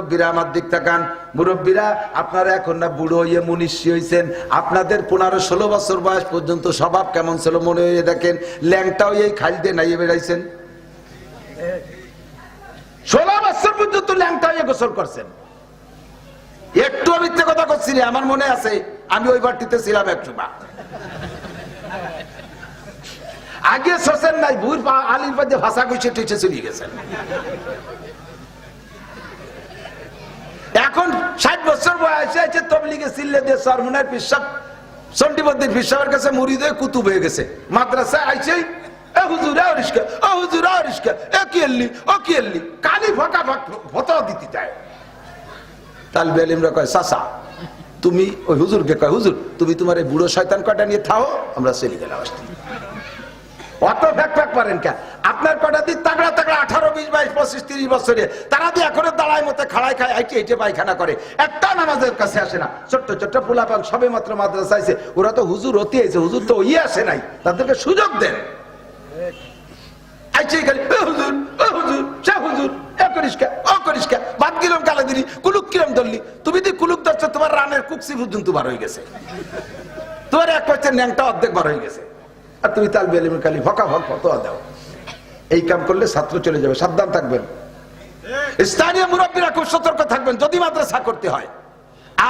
মুরব্বীরা আমার দিক তাকান। মুরব্বীরা, আপনারা এখন না বুড়ো হইয়ে মুনিষি হয়েছেন আপনাদের পনেরো ষোলো বছর বয়স পর্যন্ত স্বভাব কেমন ছিল মনে হয়ে দেখেন, ল্যাংটাও এই খাল দিয়ে নাইয়ে বেড়াইছেন। ষোলো বছর পর্যন্ত ল্যাংটা হয়ে গোসল করছেন। একটু মিথ্যে কথা করছি আমার মনে আছে, আমি ওই বাড়িতে ছিলাম একটু বা আগে শোষেন নাই ভুর আলির পাশে ভাষা গুছিয়ে টুইছে চলে গেছেন। এখন ষাট বছর বয়সে আছে তবলিগে সিল্লে দিয়ে সরমুনার পিসাব কাছে কুতুব হয়ে গেছে। মাদ্রাসায় কয় তুমি ওই কয়, হুজুর, তুমি তোমার এই বুড়ো কটা নিয়ে থাও, আমরা চলে গেলাম অত ফ্যাক ফ্যাক পারেন কে আপনার কটা দিন তাগড়া তাগড়া আঠারো, বিশ, বাইশ, পঁচিশ, তিরিশ বছরে। তারা দিয়ে এখন দাঁড়ায় মতো খাড়ায় খায়, আইটে আইটে পায়খানা করে। একটা নামাজের কাছে আসে না। ছোট্ট ছোট্ট পোলাপান সবে মাত্র মাদ্রাসা আইছে। ওরা তো হুজুর অতি আইছে, হুজুর তো ওই আসে নাই। তাদেরকে সুযোগ দেন। খালি "এ হুজুর হুজুর, সে হুজুর তুমি কুলুক তোমার রানের বার হয়ে গেছে। তোমার এক ন্যাংটা অর্ধেক বার হয়ে গেছে। আর তুমি তাল বেলিমের খালি ফকা ফক ফটো দাও। এই কাম করলে ছাত্র চলে যাবে, সাবধান থাকবেন। স্থানীয় মুরব্বীরা খুব সতর্ক থাকবেন, যদি মাদ্রাসা করতে হয়।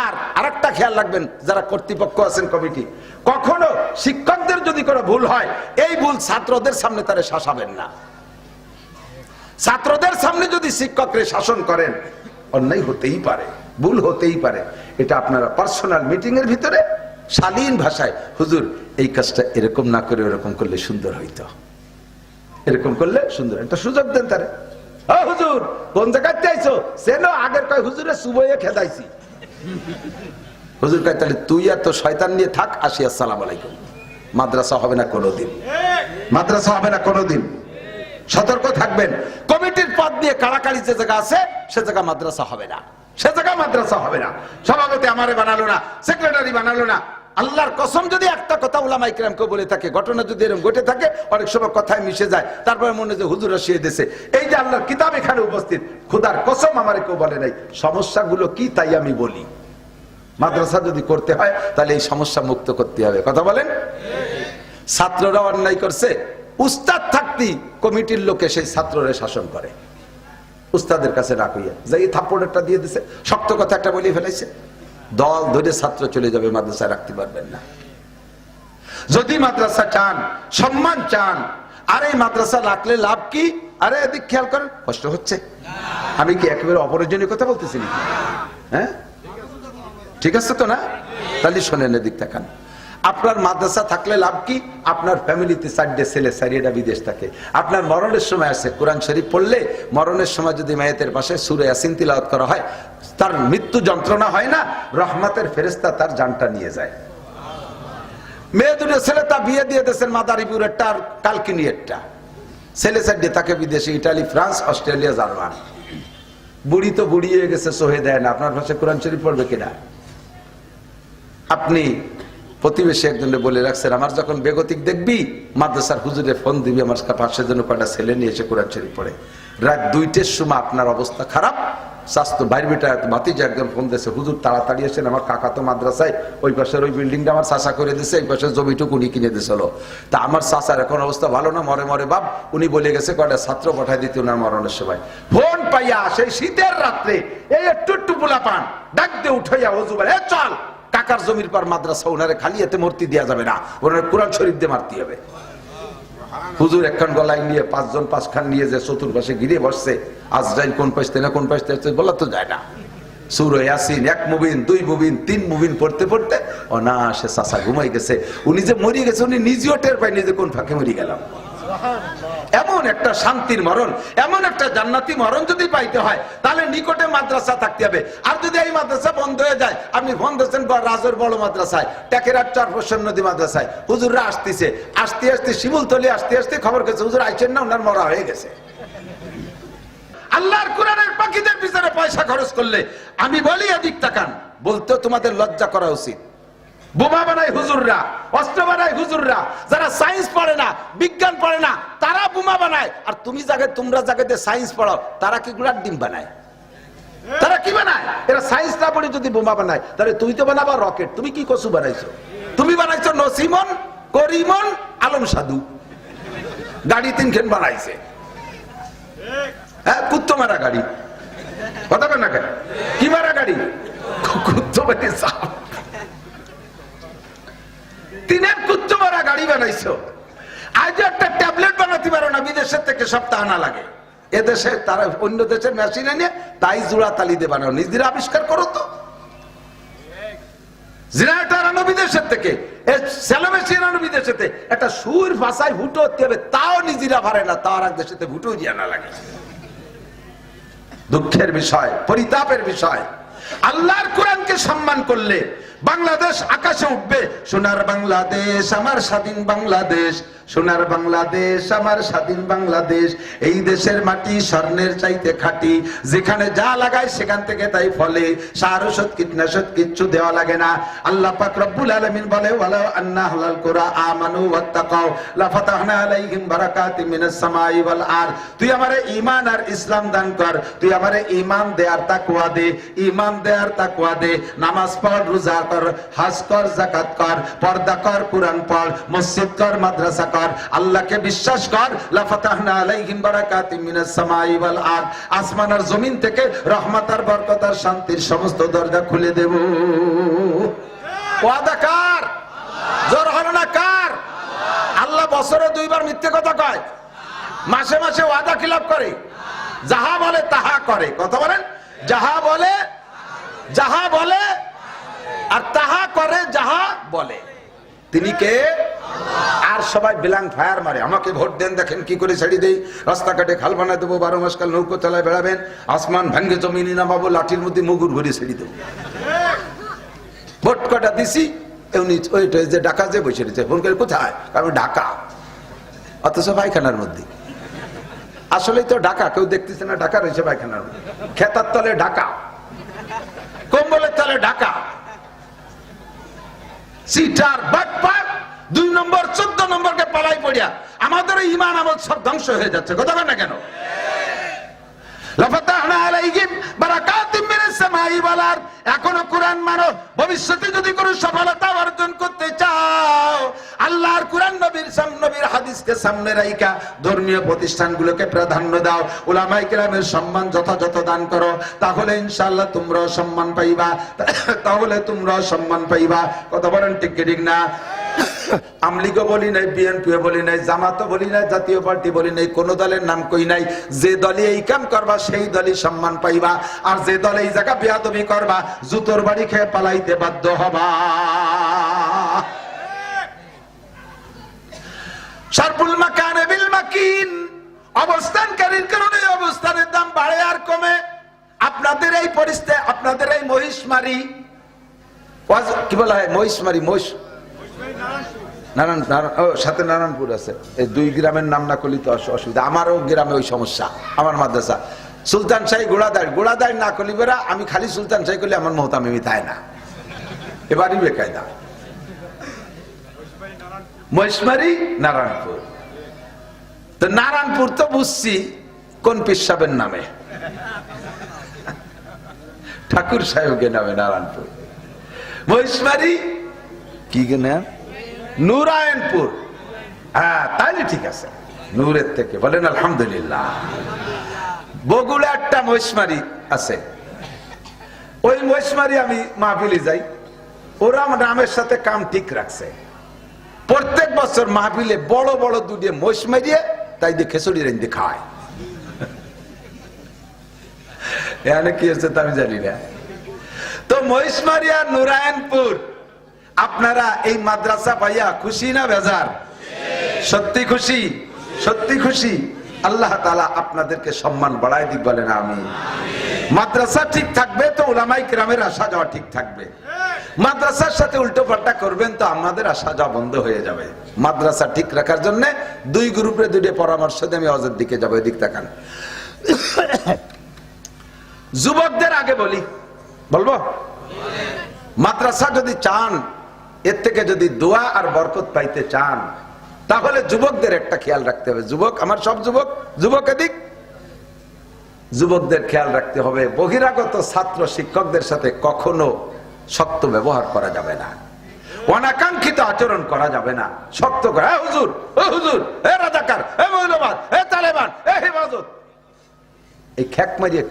আর আরেকটা খেয়াল রাখবেন, যারা কর্তৃপক্ষ আছেন কমিটি, কখনো শিক্ষকদের যদি কোনো ভুল হয়, এই ভুল ছাত্রদের সামনে তারা শাসাবেন না। ছাত্রদের সামনে যদি শিক্ষকরে শাসন করেন, অন্যায় হতেই পারে, ভুল হতেই পারে। এটা আপনারা পার্সোনাল মিটিং এর ভিতরে শালীন ভাষায়, হুজুর, এই কাজটা এরকম না করে এরকম করলে সুন্দর হইতো। এরকম করলে সুন্দর। একটা সুযোগ দেন তারে। হুজুর, কোন জায়গায় চাইছো সেন আগের কয় হুজুরে সুবইয়ে খেদাইছি। হুজুর কয়, তাহলে তুই আর তো শয়তান নিয়ে থাক, আসি, আসসালাম আলাইকুম। মাদ্রাসা হবে না কোনোদিন। মাদ্রাসা হবে না কোনোদিন। সতর্ক থাকবেন। কমিটির পদ নিয়ে কাড়াকাড়ি যে জায়গা আছে, সে জায়গা মাদ্রাসা হবে না। সে জায়গা মাদ্রাসা হবে না। সভাপতি আমারে বানালো না, সেক্রেটারি বানালো না। আল্লাহর কসম যদি একটা কথা উলামাই কেরামকে বলে থাকে, ঘটনা যদি এরকম ঘটে থাকে, অনেক সময় কথায় মিশে যায়। তারপরে মনে যে হুজুর শিয়ে দেশে এই যে আল্লাহর কিতাব এখানে উপস্থিত, খুদার কসম আমার কেউ বলে নাই। সমস্যাগুলো কি তাই আমি বলি। মাদ্রাসা যদি করতে হয়, তাহলে এই সমস্যা মুক্ত করতে হবে। কথা বলেন? ছাত্ররা অন্যায় করছে। উস্তাদ থাকতি কমিটির লোকে সেই ছাত্ররা শাসন করে। উস্তাদের কাছে না কইয়া যাই থাপ্পড় একটা দিয়ে দিছে। শক্ত কথা একটা বলে ফেলাইছে। দল ধরে ছাত্র চলে যাবে, মাদ্রাসায় রাখতে পারবেন না। যদি মাদ্রাসা চান, সম্মান চান, আর এই মাদ্রাসা রাখলে লাভ কি? আরে এদিক খেয়াল করেন, কষ্ট হচ্ছে। আমি কি একেবারে অপরজনীয় কথা বলতেছি হ্যাঁ? ঠিক আছে তো না? তাহলে শোনেন এদিক তাকান। আপনার মাদ্রাসা থাকলে লাভ কি? আপনার ফ্যামিলিতে চারটে ছেলে চারিয়েটা বিদেশ থাকে। আপনার মরণের সময় আছে কোরআন শরীফ পড়লে মরণের সময় যদি মায়েতের পাশে সুরে আসিন তিলাওয়াত করা হয়, তার মৃত্যু যন্ত্রণা হয় না? রহমাতের ফেরেস্তা তার জানটা নিয়ে যায়। মেয়ে দুটো ছেলে তা বিয়ে দিয়ে দিয়েছেন মাদারীপুরেরটা আর কালকিনিয়েরটা ছেলে চারটে, তাকে বিদেশে ইটালি, ফ্রান্স, অস্ট্রেলিয়া, জার্মান। বুড়ি তো বুড়ি হয়ে গেছে, সোহে দেয় না। আপনার পাশে কোরআন শরীফ পড়বে কিনা? আপনি প্রতিবেশী একজনে বলে রাখছেন আমার যখন বেগতিক দেখবি, মাদ্রাসার হুজুরে ফোন দিবি আমার পাশের জন্য কয়টা ছেলে নিয়ে এসে কোরআন শরীফ পড়ে। রাত দুইটের সময় আপনার অবস্থা খারাপ? স্বাস্থ্য বাইর বেটা যে একজন ফোন দিয়েছে, হুজুর, তাড়াতাড়ি এসেন, আমার কাকা তো মাদ্রাসায়, ওই পাশের ওই বিল্ডিংটা আমার চাষা করে দিয়েছে, এই পাশের জমিটুকু উনি কিনে দিয়েছিল তা আমার চাষার এখন অবস্থা ভালো না, মরে মরে বাপ, উনি বলে গেছে, কয়টা ছাত্র পাঠাই দিতে ওনার মরণের সময়? ফোন পাইয়া সেই শীতের রাত্রে, এই একটু একটু পোলা পান দিয়ে উঠাইয়া হজু বলে, "এ চল। কাকার জমির পর মাদ্রাসা ওনারে খালি এতে মূর্তি দেওয়া যাবে না। ওনার কোরআন শরীফ দিয়ে মারতে হবে। হুজুর একখান গলায় নিয়ে পাঁচজন পাঁচখান নিয়ে যে চতুর্পাশে ঘিরে বসছে, আজরাইল কোন পাশতে না কোন পাশতে আসছে বলা তো যায় না। সুর ইয়াসিন, এক মুবিন, দুই মুবিন, তিন মুবিন পড়তে পড়তে অনাসে চাষা ঘুমাই গেছে। উনি যে মরি গেছে, উনি নিজেও টের পাইনি যে কোন ফাঁকে মরি গেলাম। এমন একটা শান্তির মরণ, এমন একটা জান্নাতি মরণ যদি পাইতে হয়, তাহলে নিকটে মাদ্রাসা থাকতে হবে। আর যদি এই মাদ্রাসা বন্ধ হয়ে যায়, আপনি ফোন দিচ্ছেন রাজের বড় মাদ্রাসায়, টেকেরার হোসেন নদী মাদ্রাসায়। হুজুররা আসতেছে, আসতে আসতে শিমুলতলি, আসতে আসতে খবর গেছে, হুজুর আইছেন না ওনার মরা হয়ে গেছে। আল্লাহর কোরআনের পাখিদের পিছনে পয়সা খরচ করলে, আমি বলি এদিক তাকান বলতে তোমাদের লজ্জা করা উচিত। বোমা বানায় হুজুররা, অস্ত্র বানায় হুজুররা, যারা সায়েন্স পড়ে না, বিজ্ঞান পড়ে না বোমা বানায়। আর তুমি জায়গায় তোমরা জায়গাতে সায়েন্স পড়ো তারা কি গুলার ডিম বানায়? তারা কি বানায়? এরা সায়েন্স না পড়ে যদি বোমা বানায়, তাহলে তুই তো বানাবা রকেট তুমি কি কসু বানাইছো? তুমি বানাইছো নসিমন, করিমন, আলম সাধু। গাড়ি তিনখান বানাইছে। হ্যাঁ কুত্তো মারা গাড়ি। কথা না কেন? কি মারা গাড়ি? কুত্তো মানে সাপ। তিনের কুত্তো মারা গাড়ি বানাইছো। আজ একটা ট্যাবলেট বানাতে না, বিদেশের থেকে সপ্তাহ আনা লাগে। এদেশে তারা অন্য দেশের মেশিন এনে তাই জোড়া তালি দিয়ে নিজেরা আবিষ্কার করো তো। থেকে একটা সুর ভাষায় হবে, তাও নিজেরা পারে না লাগে। দুঃখের বিষয়, পরিতাপের বিষয়। আল্লাহর কোরআনকে সম্মান করলে বাংলাদেশ আকাশে উঠবে। সোনার বাংলাদেশ, আমার স্বাধীন বাংলাদেশ। সোনার বাংলাদেশ, আমার স্বাধীন বাংলাদেশ। এই দেশের মাটি স্বর্ণের চাইতে খাঁটি। যেখানে যা লাগায় সেখান থেকে তাই ফলে। সার, ওষুধ, কীটনাশক কিচ্ছু দেওয়া লাগে না। আল্লাহ পাক রব্বুল আলামিন বলে, ওয়ালাউ আন্না হালাল কুরা আমানু ওয়াত্তাকাও লাফাতাহনা আলাইহিম বারাকাতিম মিনাস সামাই ওয়াল আর তুই আমারে ঈমান আর ইসলাম দান কর। তুই আমারে ঈমান দে আর তাকওয়া দে। ঈমান দে আর তাকওয়া দে। নামাজ পড়, রোজা কর, হজ কর, যাকাত কর, পর্দা কর, কুরআন পড়, মসজিদ কর, মাদ্রাসা কর। আল্লাহকে বিশ্বাস কর লাফাতাহনা আলাইহিম বারাকাতিম মিনাস সামাই ওয়াল আর আসমান আর জমিন থেকে রহমত আর বরকত আর শান্তির সমস্ত দরজা খুলে দেব। ওয়াদা কার? জোর হলো না কার? আল্লাহ বছরে দুইবার মিথ্যে কথা কয়। মাসে মাসে ওয়াদা খিলাপ করে? যাহা বলে তাহা করে। কথা বলেন? যাহা বলে যাহা বলে আর তাহা করে যাহা বলে। তিনি কে? আর সবাই বিলাং ফায়ার মারে। আমাকে ভোট দেন, দেখেন কি করে ছেড়ে দেই। রাস্তাঘাটে খাল বানায় দেবো, বারো মাস কাল নৌকো চালায় বেড়াবেন। আসমান ভেঙ্গে, জমিনি নামাবো, লাঠির মধ্যে মুগুর ভরে ছেড়ে দেবো। ভোট কটা দিছি? এমনি ওইটা যে ডাকা যে বসে রয়েছে। ফোন করে কোথায়? কারণ ঢাকা। অথচ পায়খানার মধ্যে। আসলেই তো ঢাকা, কেউ দেখতেছে না ঢাকা রয়েছে পায়খানার মধ্যে। খেতার তলে ঢাকা। কম্বলের তলে ঢাকা। সিটার বাটপাট দুই নম্বর, চোদ্দ নম্বরকে পালাই পড়িয়া। আমাদের ইমান আমল সব ধ্বংস হয়ে যাচ্ছে। কথা না কেন লাফাতাহনা আলাইহিম বারাকাতিম মিনাস সামাই ওয়াল আরদ এখনও কোরআন মানো, ভবিষ্যতে যদি সফলতা অর্জন করতে চাও, আল্লাহর কোরআন নবীর নবীর হাদিসকে সামনে রাইকা ধর্মীয় প্রতিষ্ঠানগুলোকে প্রাধান্য দাও, উলামায়ে কেরামের সম্মান যথাযথ দান করো, তাহলে ইনশাআল্লাহ তোমরাও সম্মান পাইবা। তাহলে তোমরাও সম্মান পাইবা। কথা বলেন ঠিক ঠিক না? আমলিগও বলি নাই, বিএনপিও বলি নাই, জামাতও বলি নাই, জাতীয় পার্টি বলি নাই, কোন দলের নাম কই নাই। যে দলে এই কাম করবা, সেই দলই সম্মান পাইবা। আর যে দলে এই জায়গা বেয়াদবি করবা, জুতোর বাড়ি খেয়ে পালাইতে বাধ্য হবা। সারপুল মাকানে বিল মাকিন, অবস্থানকারীর কারণে অবস্থানের দাম বাড়ে আর কমে। আপনাদের এই পরিস্থিতি, আপনাদের এই মহিষমারি কি বলা হয়? মহিষমারি, মহিষ সাথে নারায়ণপুর আছে। এই দুই গ্রামের নাম না করলে তো অসুবিধা। আমারও গ্রামে ওই সমস্যা, আমার মাদ্রাসা। সুলতান শাহী না করলি বেরা আমি খালি সুলতান শাহী করলে আমার মহতাম আমি তাই না এবারই বেকায়দা। মহেশমারি নারায়ণপুর। তো নারায়ণপুর তো বুঝছি কোন পিসাবের নামে। ঠাকুর সাহেবের নামে নারায়ণপুর। মহেশমারি কি নাম নুরায়ণপুর হ্যাঁ তাইলে ঠিক আছে। নূরের থেকে। বলেন, আলহামদুলিল্লাহ। বগুড়া একটা মহিষমারি আছে। ওই মহিষমারি আমি মাহফিলি যাই। ওরা নামের সাথে কাম ঠিক রাখছে। প্রত্যেক বছর মাহফিলে বড় বড় দুটিয়ে মহিষ মারিয়ে তাই দিয়ে খেসুড়ি রেঞ্জে খায়। এখানে কি হচ্ছে আমি জানি না। তো মহিষমারিয়া নুরায়ণপুর আপনারা এই মাদ্রাসা পাইয়া খুশি না বেজার? সত্যি খুশি? সত্যি খুশি? আল্লাহ তালা আপনাদেরকে সম্মান বাড়াই দিক বলেন আমি মাদ্রাসা ঠিক থাকবে তো ওলামাই গ্রামের আসা যাওয়া ঠিক থাকবে। মাদ্রাসার সাথে উল্টো পাল্টা করবেন তো আমাদের আসা যাওয়া বন্ধ হয়ে যাবে। মাদ্রাসা ঠিক রাখার জন্য দুই গ্রুপে দুইটা পরামর্শ দিয়ে আমি অজের দিকে যাব, এদিক তাকান। যুবকদের আগে বলি, বলব? মাদ্রাসা যদি চান এর থেকে যদি দোয়া আর বরকত পাইতে চান, তাহলে যুবকদের একটা খেয়াল রাখতে হবে। যুবক, আমার সব যুবক যুবক এদিক। যুবকদের খেয়াল রাখতে হবে। বহিরাগত ছাত্র শিক্ষকদের সাথে কখনো শক্ত ব্যবহার করা যাবে না। অনাকাঙ্ক্ষিত আচরণ করা যাবে না। শক্ত করে, "এ হুজুর ও হুজুর, এ রাজাকার, এ মৌলবাদ, এ তালেবান, এ হেফাজত। এই খ্যাক মারিয়ে,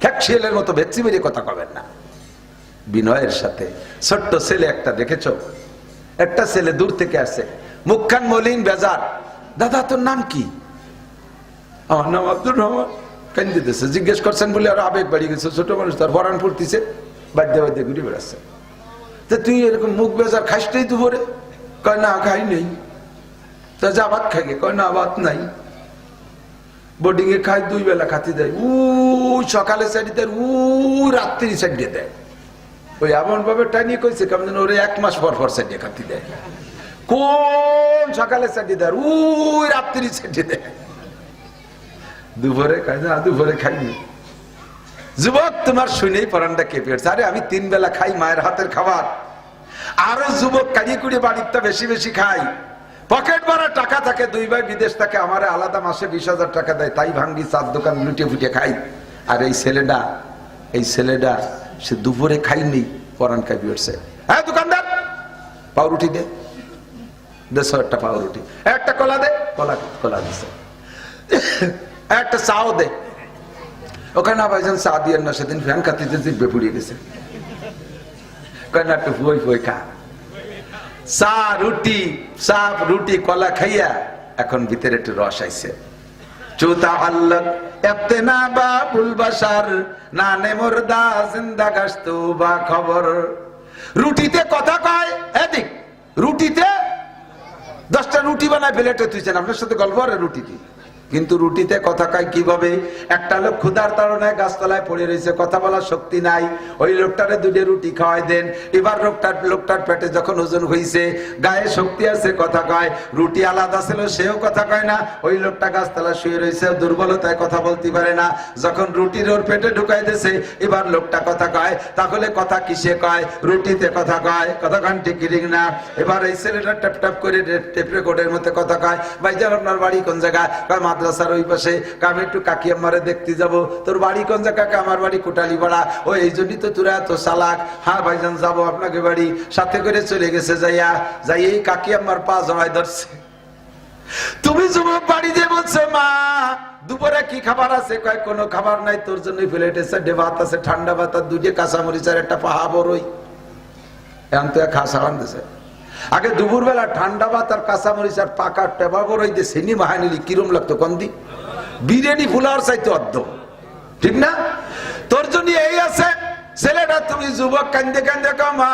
খ্যাক শিয়ালের মতো ভেচ্ছি মেরিয়ে কথা কবেন না। বিনয়ের সাথে। ছোট্ট ছেলে একটা, দেখেছ? একটা ছেলে দূর থেকে আসে। মুখখান মলিন বেজার। দাদা, তোর নাম কি? আমার নাম আব্দুর রহমান। দিতেছে জিজ্ঞেস করছেন বলে আর আবেগ বাড়ি গেছে। ছোট মানুষ তার বরান ফুটতিছে। বাদ্যে বাদ্যে ঘুরে বেড়াচ্ছে। তা তুই এরকম মুখ বেজার খাইসটাই দুপুরে? কয়, না, খাই নেই। তা যা ভাত খাইগে কয়, না, ভাত নাই। বোর্ডিং এ খাই দুই বেলা খাতি দেয়। উ সকালে সাইডে দেয় উ রাত্রি সাইডে দেয়। ওই এমন ভাবে টানিয়ে কইছে কেমন যেন ওরে এক মাস পর পর সাইডে খাতি দেয়। কোন সকালে সাইডে দেয়, উই রাত্রি সাইডে দেয়। দুপুরে খাই না, দুপুরে খাইনি যুবক, তোমার শুনেই পরানটা কেঁপে উঠছে। আরে, আমি তিন বেলা খাই মায়ের হাতের খাবার। আরও যুবক কাড়িয়ে কুড়িয়ে বাড়িতে বেশি বেশি খাই পকেট ভরা টাকা থাকে, দুই ভাই বিদেশ থাকে, আমার আলাদা মাসে বিশ হাজার টাকা দেয়। তাই ভাঙ্গি চার দোকান লুটে ফুটে খাই। আর এই ছেলেটা এই ছেলেটা সে দুপুরে খাইনি পরান খাই উঠছে হ্যাঁ দোকানদার, পাউরুটি দে। দেড়শো একটা পাউরুটি। একটা কলা দে, কলা কলা দিছে। একটা চাও দে। ওখানে ভাইজান চা দিয়ে না, সেদিন ফ্যান খাতিতে জিব্বে পুড়িয়ে গেছে কয় না, একটু ফুই ফুই খা। চা, রুটি চা, রুটি, কলা খাইয়া এখন ভিতরে একটু রস আইছে। চুতা আল্লাহ এতে না বা বুলবাসার না নেমর দা জিন্দা গাস্তু বা খবর। রুটিতে কথা কয়, এদিক, রুটিতে দশটা রুটি বানায়, প্লেটে তুইছেন। আপনার সাথে গল্প আর রুটি কি? কিন্তু রুটিতে কথা কয় কীভাবে? একটা লোক ক্ষুধার তাড়নায় গাছতলায় পড়ে রয়েছে, কথা বলার শক্তি নাই। ওই লোকটারে দুটো রুটি খাওয়াই দেন। এবার লোকটার লোকটার পেটে যখন ওজন হয়েছে গায়ে শক্তি আছে, কথা কয়। রুটি আলাদা ছিল, সেও কথা কয় না। ওই লোকটা গাছতলা শুয়ে রয়েছে দুর্বলতায় কথা বলতে পারে না। যখন রুটির ওর পেটে ঢুকাই দিয়েছে এবার লোকটা কথা কয়। তাহলে কথা কিসে কয়? রুটিতে কথা কয়। কথা কান ঠিক না। এবার এই ছেলেটা ট্যাপ ট্যাপ করে টেপ রেকর্ডের মধ্যে কথা কয়। ভাই যান আপনার বাড়ি কোন জায়গায়? মাদ্রাসার ওই পাশে কয়, আমি একটু কাকি আম্মারে দেখতে যাব। তোর বাড়ি কোন জায়গা কাকা আমার বাড়ি কোটালি পাড়া। ও এই জন্যই তো তোরা এত চালাক। হ্যাঁ ভাইজান যাব আপনাকে বাড়ি। সাথে করে চলে গেছে যাইয়া। যাই এই কাকি আম্মার পা জড়াই ধরছে। তুমি যুবক বাড়ি যে বলছে মা দুপুরে কি খাবার আছে? কয় কোনো খাবার নাই তোর জন্য প্লেটে চারটে ভাত আছে ঠান্ডা ভাত আর দুটে কাঁচামরিচ আর একটা পাহা বড়ই এখন তো খাসা আনতেছে আগে দুপুরবেলা ঠান্ডা ভাত আর কাঁচামরিচ আর পাকা টেবা বড়ই দিয়ে সেনি মাহানিলি কিরম লাগতো কন্দি? বিরিয়ানি ফুলার চাইতো অর্ধ ঠিক না? তোর জন্য এই আছে ছেলেটা তুমি যুবক কান্দে কান্দে মা,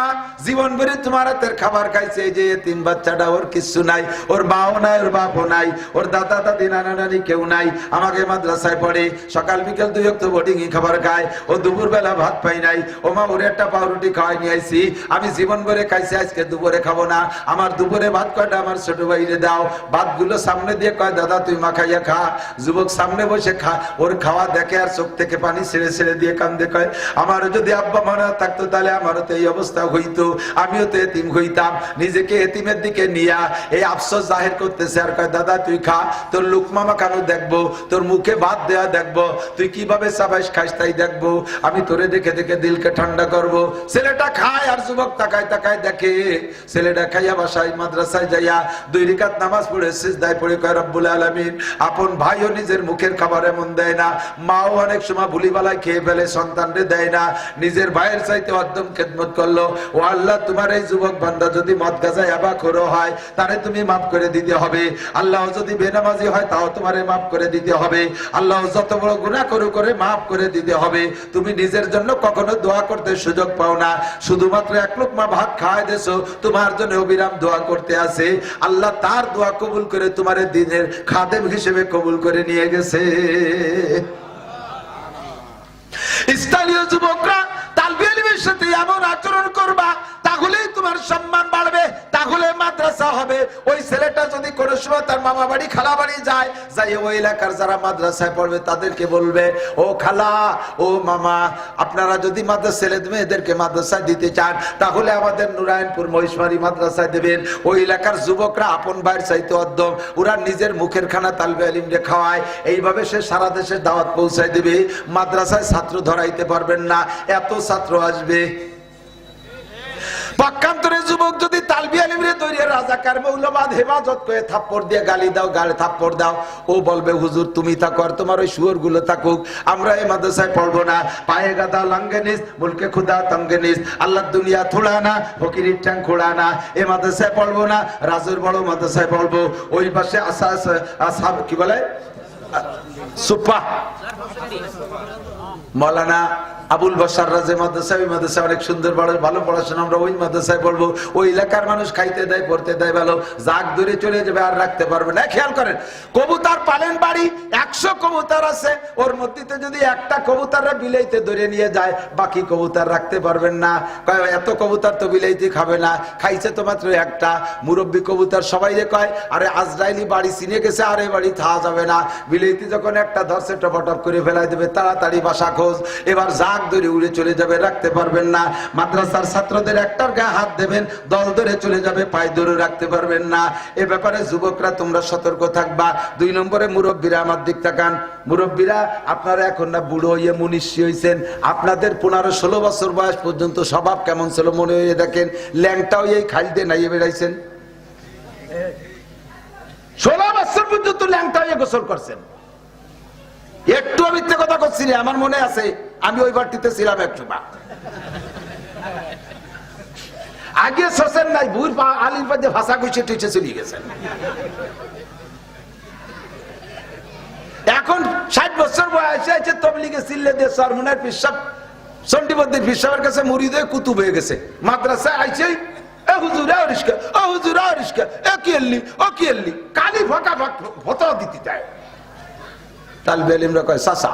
জীবন ভরে তোমার হাতের খাবার খাইছে যে তিন বাচ্চাটা, ওর কিছু নাই, ওর মাও নাই, ওর বাপও নাই, ওর দাদা, দাদি, নানা, নানি কেউ নাই, আমাকে মাদ্রাসায় পড়ে, সকাল বিকেল দুই অক্ত বোর্ডিং খাবার খায়, ও দুপুর বেলা ভাত পাই নাই, ও মা, ওরে একটা পাউরুটি খাওয়াই নিয়ে আইছি, আমি জীবন ভরে খাইছি, আজকে দুপুরে খাব না, আমার দুপুরে ভাত কয়টা আমার ছোট ভাইরে দাও, ভাতগুলো সামনে দিয়ে কয়, দাদা, তুই মা খাইয়া খা যুবক সামনে বসে খা, ওর খাওয়া দেখে আর চোখ থেকে পানি ছেড়ে ছেড়ে দিয়ে কান্দে কয় আমার যদি আব্বা মারা থাকতো, তাহলে আমারও তো এই অবস্থা হইতো, আমিও তো এতিম হইতাম। নিজেকে এতিমের দিকে নিয়া এই আফসোস জাহির করতেছে আর কয়, দাদা, তুই খা, তোর লুকমামা কানো দেখব, তোর মুখে ভাত দেয়া দেখব, তুই কীভাবে সাবাইশ খাইস তাই দেখব, আমি তোরে দেখে দেখে দিলকে ঠান্ডা করব। ছেলেটা খায় আর যুবক তাকায় তাকায় দেখে, ছেলেটা খাইয়া বাসায়, মাদ্রাসায় যাইয়া দুই রিকাত নামাজ পড়ে, সিজদায় পড়ে কয়, রব্বুল আলামিন, আপন ভাইও নিজের মুখের খাবার এমন দেয় না, মাও অনেক সময় ভুলিবালায় খেয়ে ফেলে, সন্তানরে দেয় না নিজের ভাইয়ের চাইতে অদ্যম খেদমত করল। ও আল্লাহ, তোমার এই যুবক বান্দা যদি মদ গাজায় আবা করো হয়, তারে তুমি মাফ করে দিতে হবে। আল্লাহ যদি বেনামাজি হয়, তাও তোমারে মাফ করে দিতে হবে। আল্লাহ যত বড় গুনাহ করু করে মাফ করে দিতে হবে। তুমি নিজের জন্য কখনো দোয়া করতে সুযোগ পাও না। শুধুমাত্র এক লোকমা ভাত খাওয়াই দেছো, তোমার জন্য অবিরাম দোয়া করতে আছে। আল্লাহ তার দোয়া কবুল করে তোমার দিনের খাদেম হিসেবে কবুল করে নিয়ে গেছে। স্থানীয় যুবকরা তালবি আলিমের সাথে এমন আচরণ করবা তাহলেই তোমার সম্মান বাড়বে তাহলে মাদ্রাসা হবে। ওই ছেলেটা যদি কোনো সময় তার মামা বাড়ি, খালা বাড়ি যায়, যাই ওই এলাকার যারা মাদ্রাসায় পড়বে, তাদেরকে বলবে, ও খালা, ও মামা, আপনারা যদি মাদ্রাসা ছেলে মেয়েদেরকে মাদ্রাসায় দিতে চান, তাহলে আমাদের নুরায়ণপুর মহিষমারি মাদ্রাসায় দেবেন। ওই এলাকার যুবকরা আপন ভাইয়ের চাইতে অদ্যম ওরা নিজের মুখের খানা তালবে আলিমরে খাওয়ায়। এইভাবে সে সারা দেশের দাওয়াত পৌঁছায় দেবে। মাদ্রাসায় ছাত্র ধরাইতে পারবেন না। এত ছাত্র আসবে। পক্ষান্তরে যুবক যদি তালবি আলিমরে তৈরি রাজাকার মৌলবাদ হেফাজত করে থাপ্পড় দিয়ে গালি দাও, গালে থাপ্পড় দাও। ও বলবে, হুজুর, তুমি থাকো আর তোমার ওই শুয়োরগুলো থাকুক। আমরা এই মাদ্রাসায় পড়ব না। পায়ে গাদা লঙ্গে নিস মুলকে খুদা তঙ্গে নিস আল্লাহ দুনিয়া থোড়া না, ফকিরির ঠ্যাং খোড়া না। এ মাদ্রাসায় পড়ব না, রাজুর বড় মাদ্রাসায় পড়ব। ওই পাশে আসা আসা কি বলে? সুপ্পা মৌলানা আবুল বসার রাজে মাদ্রাসা ওই মাদ্রাসা অনেক সুন্দর বড় ভালো পড়াশোনা, আমরা ওই মাদ্রাসায় পড়ব। ওই এলাকার মানুষ খাইতে দেয়, পড়তে দেয় ভালো। জাগ ধরে চলে যাবে, আর রাখতে পারবে না। খেয়াল করেন, কবুতার পালেন বাড়ি, একশো কবুতর আছে। ওর মধ্যে যদি একটা কবুতররা বিলাইতে ধরে নিয়ে যায়, বাকি কবুতর রাখতে পারবেন না। এত কবুতর তো বিলাইতে খাবে না। খাইছে তো মাত্র একটা। মুরব্বী কবুতর সবাই যে কয়, আরে আজরাইলি বাড়ি চিনে গেছে, আর এই বাড়ি থাকা যাবে না। বিলাইতে যখন একটা ধরছে, টপটপ করে ফেলাই দেবে, তাড়াতাড়ি বাসা খোঁজ। এবার জাগ ধরে উড়ে চলে যাবে, রাখতে পারবেন না। মাদ্রাসার ছাত্রদের একটার গায়ে হাত দেবেন, দল ধরে চলে যাবে, পায়ে ধরে রাখতে পারবেন না। এ ব্যাপারে যুবকরা তোমরা সতর্ক থাকবা। দুই নম্বরে মুরব্বীরা আমার দিক তাকান। মুরব্বীরা, আপনারা এখন না বুড়ো হইয়ে মুনিষী হয়েছেন আপনাদের পনেরো ষোলো বছর বয়স পর্যন্ত স্বভাব কেমন ছিল মনে হয়ে দেখেন? ল্যাংটাও এই দিয়ে নাইয়ে বেড়াইছেন। ষোলো বছর পর্যন্ত ল্যাংটা হয়ে গোসল করছেন। একটু মিথ্যে কথা করছি আমার মনে আছে। আমি ওই বাড়িতে ছিলাম একটু বা আগে শোষেন নাই পা আলির পাশে ভাষা গুছিয়ে টুইছে চলে গেছেন। এখন ষাট বছর বয়সে আছে, তবলিগে সিল্লে দিয়ে সরমুনার কাছে মুড়ি দিয়ে কুতুব হয়ে গেছে। মাদ্রাসায় আইছে, এ হুজুর ও হুজুর, এ রিস্কা, এ কি এল্লি ও কি এল্লি কালি ফাঁকা ফটো দিতে চায়। তালবে আলিমরা কয়, চাচা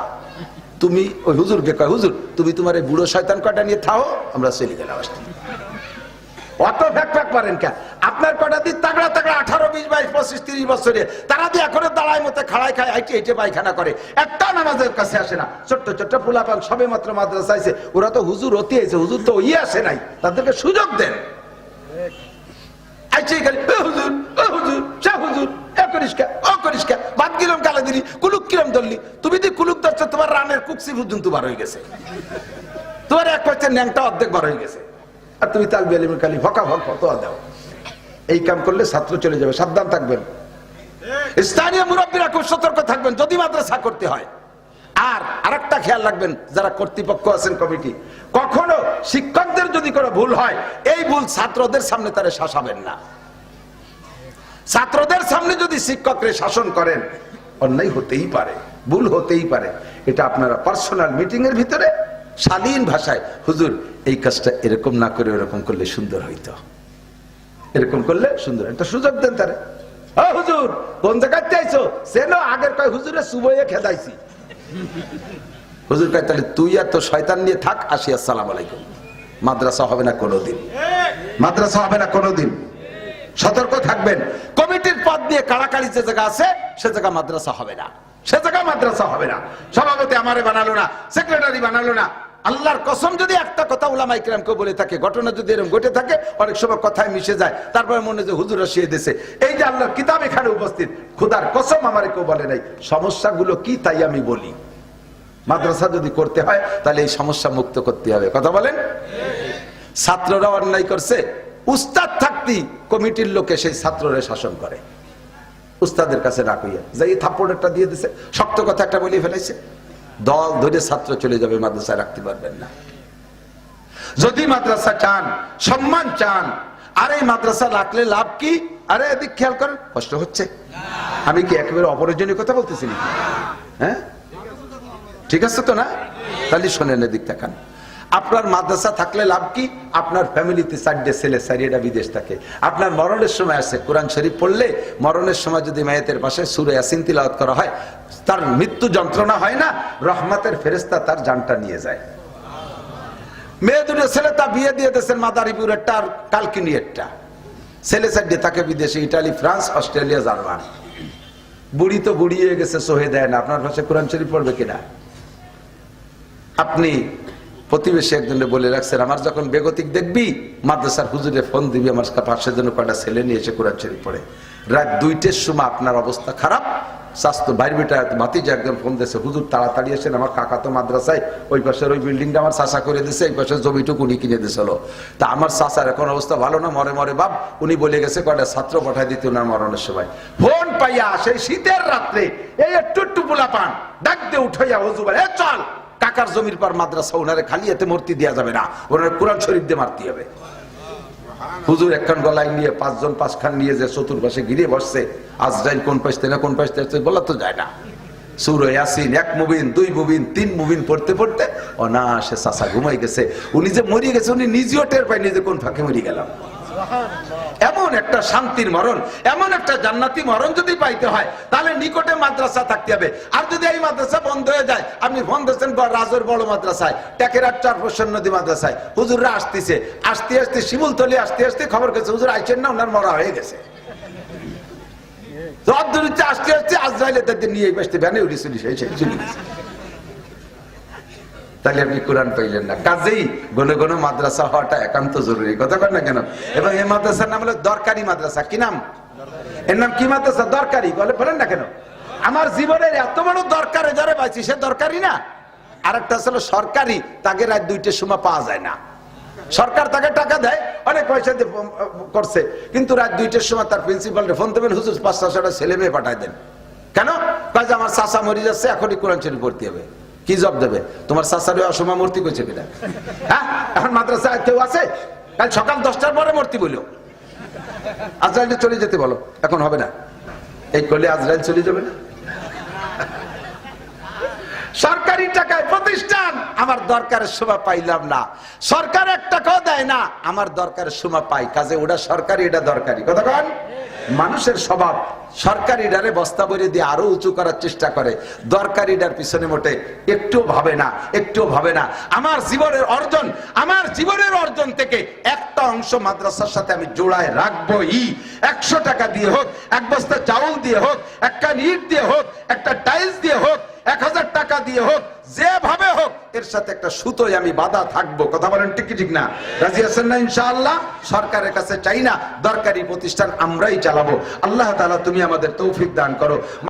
তুমি ওই হুজুরকে কয়, হুজুর, তুমি তোমার এই বুড়ো শয়তান কটা নিয়ে থাও? আমরা চলে গেলাম আসতে। অত ফ্যাক ফ্যাক পারেন কে আপনার কটা দিন তাগড়া তাগড়া আঠারো, বিশ, বাইশ, পঁচিশ, তিরিশ বছরে তারা দিয়ে এখনও দাঁড়ায় মতো খাড়ায় খায় আইটে আইটে পায়খানা করে। একটা নামাজের কাছে আসে না। ছোট্ট ছোট্ট পোলাপান সবে মাত্র মাদ্রাসা আছে। ওরা তো হুজুর অতি আছে, হুজুর তো ইয়ে আসে নাই। তাদেরকে সুযোগ দেন। খালি হুজুর ও হুজুর সে হুজুর এ করিস কে ও করিস কে। বাদ গিলাম গালে দিলি কুলুক কিরম ধরলি? তুমি কুলুক ধরছো তোমার রানের কুকসি পর্যন্ত বার হয়ে গেছে। তোমার এক পাচ্ছে ন্যাংটা অর্ধেক বার হয়ে গেছে। আর তুমি বেলিমের খালি ভকা ভক দাও। এই কাম করলে ছাত্র চলে যাবে সাবধান থাকবেন। স্থানীয় মুরব্বীরা খুব সতর্ক থাকবেন যদি মাদ্রাসা করতে হয়। আর আরেকটা খেয়াল রাখবেন, যারা কর্তৃপক্ষ আছেন কমিটি, কখনো শিক্ষকদের যদি কোনো ভুল হয়, এই ভুল ছাত্রদের সামনে তারা শাসাবেন না। ছাত্রদের সামনে যদি শিক্ষকরে শাসন করেন, অন্যায় হতেই পারে, ভুল হতেই পারে। এটা আপনারা পার্সোনাল মিটিং এর ভিতরে, শালীন ভাষায়, হুজুর, এই কাজটা এরকম না করে এরকম করলে সুন্দর হইতো। এরকম করলে সুন্দর একটা সুযোগ দেন তারে। ও হুজুর, কোন জায়গায় চাইছো সে না আগের কয় হুজুরে সুবইয়ে খেদাইছি। হুজুর কয়, তাহলে তুই আর তো শয়তান নিয়ে থাক, আসি, আসসালাম আলাইকুম। মাদ্রাসা হবে না কোনোদিন। মাদ্রাসা হবে না কোনোদিন। সতর্ক থাকবেন। কমিটির পদ নিয়ে কাড়াকাড়ি যে জায়গা আছে, সে জায়গা মাদ্রাসা হবে না। সে জায়গা মাদ্রাসা হবে না। সভাপতি আমারে বানালো না, সেক্রেটারি বানালো না। আল্লাহর কসম যদি একটা কথা উলামা ইকরামকে বলে থাকে, ঘটনা যদি এরকম ঘটে থাকে, অনেক সময় কথায় মিশে যায়। তারপরে মনে যে হুজুর রসিয়ে দেশে এই যে আল্লাহর কিতাব এখানে উপস্থিত, খুদার কসম আমার কেউ বলে নাই। সমস্যাগুলো কি তাই আমি বলি। মাদ্রাসা যদি করতে হয়, তাহলে এই সমস্যা মুক্ত করতে হবে। কথা বলেন? ছাত্ররা অন্যায় করছে। উস্তাদ থাকতি কমিটির লোকে সেই ছাত্ররা শাসন করে। উস্তাদের কাছে রাখইয়া যাই থাপ্পড় একটা দিয়ে দিছে। শক্ত কথা একটা বলে ফেলেছে দল ধরে ছাত্র চলে যাবে, মাদ্রাসায় রাখতে পারবেন না। যদি মাদ্রাসা চান, সম্মান চান, আর এই মাদ্রাসা রাখলে লাভ কি? আরে এদিক খেয়াল করেন, কষ্ট হচ্ছে। আমি কি একেবারে অপরজনীয় কথা বলতেছি নাকি? হ্যাঁ? ঠিক আছে তো না? তাহলে শোনেন, এদিক তাকান। আপনার মাদ্রাসা থাকলে লাভ কি? আপনার ফ্যামিলিতে চারটে ছেলে চারিয়েটা বিদেশ থাকে। আপনার মরণের সময় আছে কোরআন শরীফ পড়লে মরণের সময় যদি মায়েতের পাশে সুরে আসিন তিলাওয়াত করা হয় তার মৃত্যু যন্ত্রণা হয় না, রহমাতের ফেরেস্তা তার জানটা নিয়ে যায়। মেয়ে দুটো ছেলে তা বিয়ে দিয়ে দিয়েছেন আর কালকিনিয়েরটা ছেলে থাকে বিদেশে ইটালি, ফ্রান্স, অস্ট্রেলিয়া বুড়ি তো গেছে, সোহে দেয় না। আপনার কোরআন শরীফ পড়বে কিনা? আপনি প্রতিবেশী একজনে বলে রাখছেন, আমার যখন বেগতিক দেখবি, মাদ্রাসার হুজুরে ফোন দিবি আমার পাশের জন্য কয়টা ছেলে নিয়ে এসে কোরআন শরীফ পড়ে। রাত দুইটের সময় আপনার অবস্থা খারাপ স্বাস্থ্য বাইর বেটা ভাতিজা একজন ফোন দিয়েছে হুজুর তাড়াতাড়ি আসেন আমার কাকা তো মাদ্রাসায় ওই পাশের ওই বিল্ডিংটা আমার চাষা করে দিয়েছে এই পাশের জমিটুকু উনি কিনে দিয়েছিল। তা আমার চাষার এখন অবস্থা ভালো না? মরে মরে বাপ উনি বলে গেছে কয়টা ছাত্র পাঠাই দিতে ওনার মরণের সময়? ফোন পাইয়া সেই শীতের রাত্রে এই একটু একটু পোলা পান ডাক দিয়ে উঠাইয়া হুজুর বলে, "এ চল কাকার জমির পর মাদ্রাসা ওনারে খালি এতে মূর্তি দেওয়া যাবে না ওনার কোরআন শরীফ দিয়ে মারতে হবে। হুজুর একখান গলায় নিয়ে পাঁচজন পাঁচখান নিয়ে যে চতুর্পাশে ঘিরে বসছে আজ যাই কোন পাশতে না কোন পাশতে আসছে বলা তো যায় না। সুর ইয়াসিন এক মুবিন, দুই মুবিন, তিন মুবিন পড়তে পড়তে অনাসে চাষা ঘুমাই গেছে। উনি যে মরিয়ে গেছে, উনি নিজেও টের পাইনি যে কোন ফাঁকে মরি গেলাম। এমন একটা শান্তির মরণ, এমন একটা জান্নাতি মরণ যদি পাইতে হয়, তাহলে নিকটে মাদ্রাসা থাকতে হবে। আর যদি এই মাদ্রাসা বন্ধ হয়ে যায়, আপনি ফোন দিচ্ছেন রাজর বড় মাদ্রাসায় টেকেরার চার হোসেন নদী মাদ্রাসায়, হুজুররা আসতেছে, আসতে আসতে শিমুলতলি আসতে আসতে খবর গেছে, হুজুর আইছেন না, ওনার মরা হয়ে গেছে। আসতে আসতে আজরাইলে তাদের নিয়ে পাশে ভ্যানে উড়ি চলি সেই চলে গেছে তাহলে আপনি কোরআন পাইলেন না। কাজেই ঘন ঘন মাদ্রাসা হওয়াটা একান্ত জরুরি। কথা কর না কেন? এবং এই মাদ্রাসার নাম হলো দরকারি মাদ্রাসা। কি নাম? এর নাম কি মাদ্রাসা? দরকারি। বলে বলেন না কেন? আমার জীবনের এত বড় দরকারে যারা পাইছি, সে দরকারি না? আর একটা ছিল সরকারি, তাকে রাত দুইটার সময় পাওয়া যায় না। সরকার তাকে টাকা দেয়, অনেক পয়সা দিয়ে করছে। কিন্তু রাত দুইটার সময় তার প্রিন্সিপাল ফোন দেবেন, হুজুর পাঁচ ছটা ছেলে মেয়ে পাঠায় দেন। কেন? কাজ আমার চাষা মরে যাচ্ছে, এখনই কোরআন শরীফ পড়তে হবে। কি জব দেবে? তোমার চাষার অসময় মূর্তি করছে কিনা? হ্যাঁ? এখন মাদ্রাসা কেউ আছে? কাল সকাল দশটার পরে মূর্তি বলল আজরাইলে চলে যেতে বলো, এখন হবে না। এই করলে আজরাইল চলে যাবে না। সরকারি টাকায় প্রতিষ্ঠান, আমার দরকারের সময় পাইলাম না। সরকার এক টাকাও দেয় না, আমার দরকারের সময় পাই। কাজে ওটা সরকারি, এটা দরকারি। কথা মানুষের স্বভাব। সরকারিডারে বস্তা বরে দিয়ে আরও উঁচু করার চেষ্টা করে। দরকারিডার পিছনে মোটে একটুও ভাবে না একটুও ভাবে না। আমার জীবনের অর্জন, আমার জীবনের অর্জন থেকে একটা অংশ মাদ্রাসার সাথে আমি জোড়ায় রাখবোই। একশো টাকা দিয়ে হোক, এক বস্তা চাউল দিয়ে হোক, একটা ইট দিয়ে হোক, একটা টাইলস দিয়ে হোক, এক হাজার টাকা দিয়ে হোক, যেভাবে হোক, এর সাথে একটা সুতোয় আমি বাধা থাকব। কথা বলেন ঠিক ঠিক না? রাজি আছেন না ইনশাআল্লাহ? সরকারের কাছে চাই না, দরকারি প্রতিষ্ঠান আমরাই চালাবো। আল্লাহ তাআলা তুমি আমাদের তৌফিক দান করো।